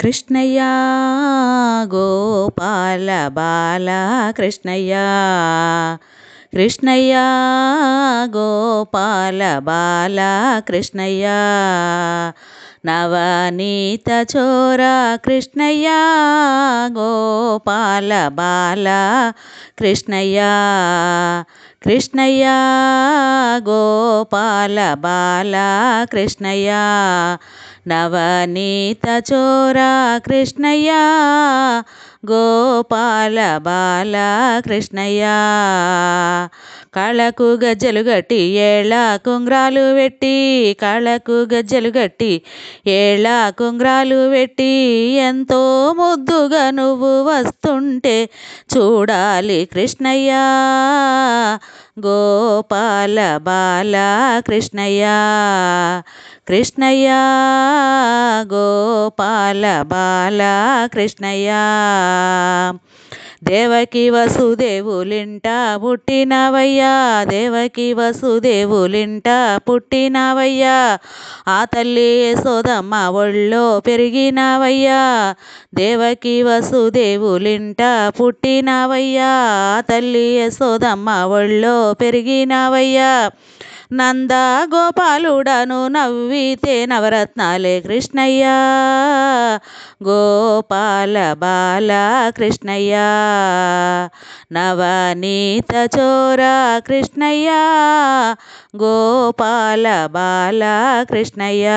కృష్ణయ్య గోపాల బాల కృష్ణయ్య. కృష్ణయ్య గోపాల బాల కృష్ణయ్య. నవనీత చోర కృష్ణయ్య గోపాల బాల కృష్ణయ్య. కృష్ణయ్య గోపాల బాల కృష్ణయ్య నవనీత చోర కృష్ణయ్య గోపాల బాల కృష్ణయ్య. కళకు గజ్జలు గట్టి ఏళ్ళ కుంగ్రాలు పెట్టి కళకు గజ్జలు గట్టి ఏళ్ళ కుంగ్రాలు పెట్టి ఎంతో ముద్దుగా నువ్వు వస్తుంటే చూడాలి కృష్ణయ్య. గోపాల బాల కృష్ణయ్య కృష్ణయ్య గోపాల బాల కృష్ణయ్య దేవకి వసుదేవులింట పుట్టినవయ్యా దేవకి వసుదేవులింట పుట్టినవయ్యా. ఆ తల్లి యశోదమ్మ ఒళ్ళో పెరిగినవయ్యా దేవకి వసుదేవులింట పుట్టినవయ్యా. ఆ తల్లి యశోదమ్మ ఒళ్ళో పెరిగినవయ్యా. నంద గోపాలుడను నవ్వితే నవరత్నాలే కృష్ణయ్య. గోపాల బాల కృష్ణయ్య. నవనీత చోర కృష్ణయ్య. గోపాల బాల కృష్ణయ్య.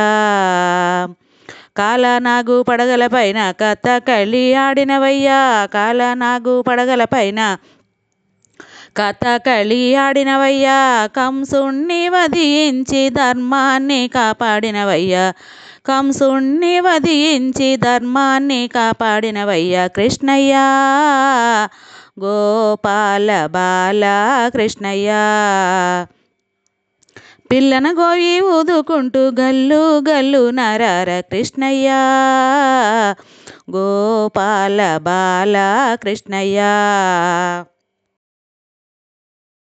కాలనాగు పడగల పైన కథ కళి ఆడినవయ్యా. కాలనాగు పడగల పైన కథకళి ఆడినవయ్యా కంసుణ్ణి వధించి ధర్మాన్ని కాపాడినవయ్యా. కంసుణ్ణి వధించి ధర్మాన్ని కాపాడినవయ్యా కృష్ణయ్య. గోపాల బాల కృష్ణయ్య. పిల్లన గోయి ఊదుకుంటూ గల్లు గల్లు నరార కృష్ణయ్య. గోపాల బాల కృష్ణయ్య.